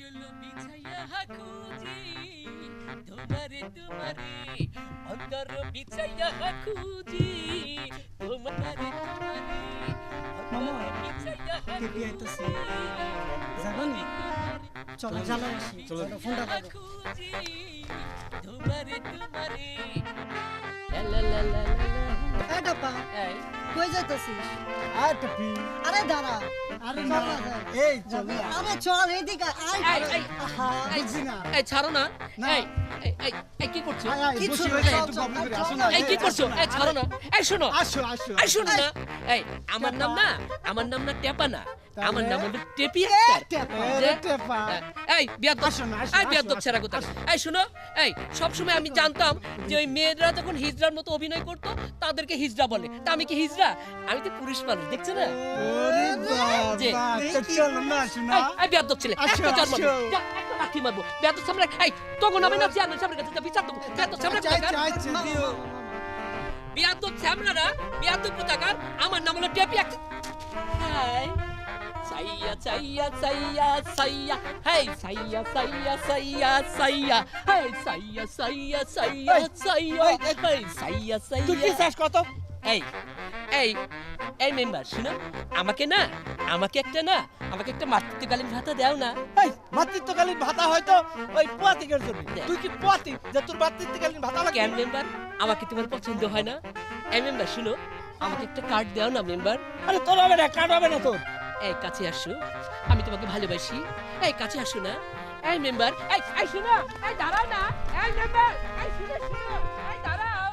जुलुमी छ यहाँ खुजी तुम्हारे तुम्हारे अंदर भी छ यहाँ खुजी तुम्हारे तुम्हारे मामा के भी आई तो सी जानो फोन डालो तुम्हारे तुम्हारे ला ला ला ला ला ए डब्बा। ए কই যাইতেছিস? আর টপি আরে দাঁড়া। আরে না। এই চল। আরে চল এদিকে আয়। এই, এই, আহা, এই, না। এই ছাড়ো না। এই এই, এই এই কি করছ? আয়, আয়, কিছু বসি না, হয়ে যায়, চল, একটু চল, গল্প আসো না। এই কি করছ? এই ছাড়ো না। এই শোনো। আসো আসো। এই শোনো। না এই আমার নাম না আমার নাম না টেপা না আমার নাম হলো টেপি আক্তার। টেপা, যে- এ টেপা। এই এই আসো, ছেড়া কথা এই শুনো এই সবসময় আমি জানতাম যে ওই মেয়েরা যখন হিজড়ার মতো অভিনয় করতো তাদেরকে হিজড়া বলে। তা আমি কি হিজড়া? আমি তো পুরুষ মানুষ দেখছ না। এই, ছেলে একটা জন্ম লাঠি মারবো। সামনে এই তখন আমি সামনে কাছে বিচার দেবো। সামনে কোথাকার আমার নাম হলো টেপি তুই কি চাস কত? এই এই এই মেম্বার শুনো। আমাকে না আমাকে একটা না আমাকে একটা মাতৃত্বকালীন ভাতা দাও না। এই মাতৃত্বকালীন ভাতা হয়তো ওই পোয়াতিকের জন্য। তুই কি পোয়াতি? যে তোর মাতৃত্বকালীন ভাতা কেন মেম্বার আমাকে তোমার পছন্দ হয় না। এই মেম্বার শুনো। আমাকে একটা কার্ড দাও না মেম্বার আরে তোর হবে না কাট হবে না তোর। এই কাছে আসো। আমি তোমাকে ভালোবাসি। এই কাছে আসো না। এই মেম্বার, এই এই শোনো। এই দাঁড়াও না। এই মেম্বার, এই শুনো শুনো।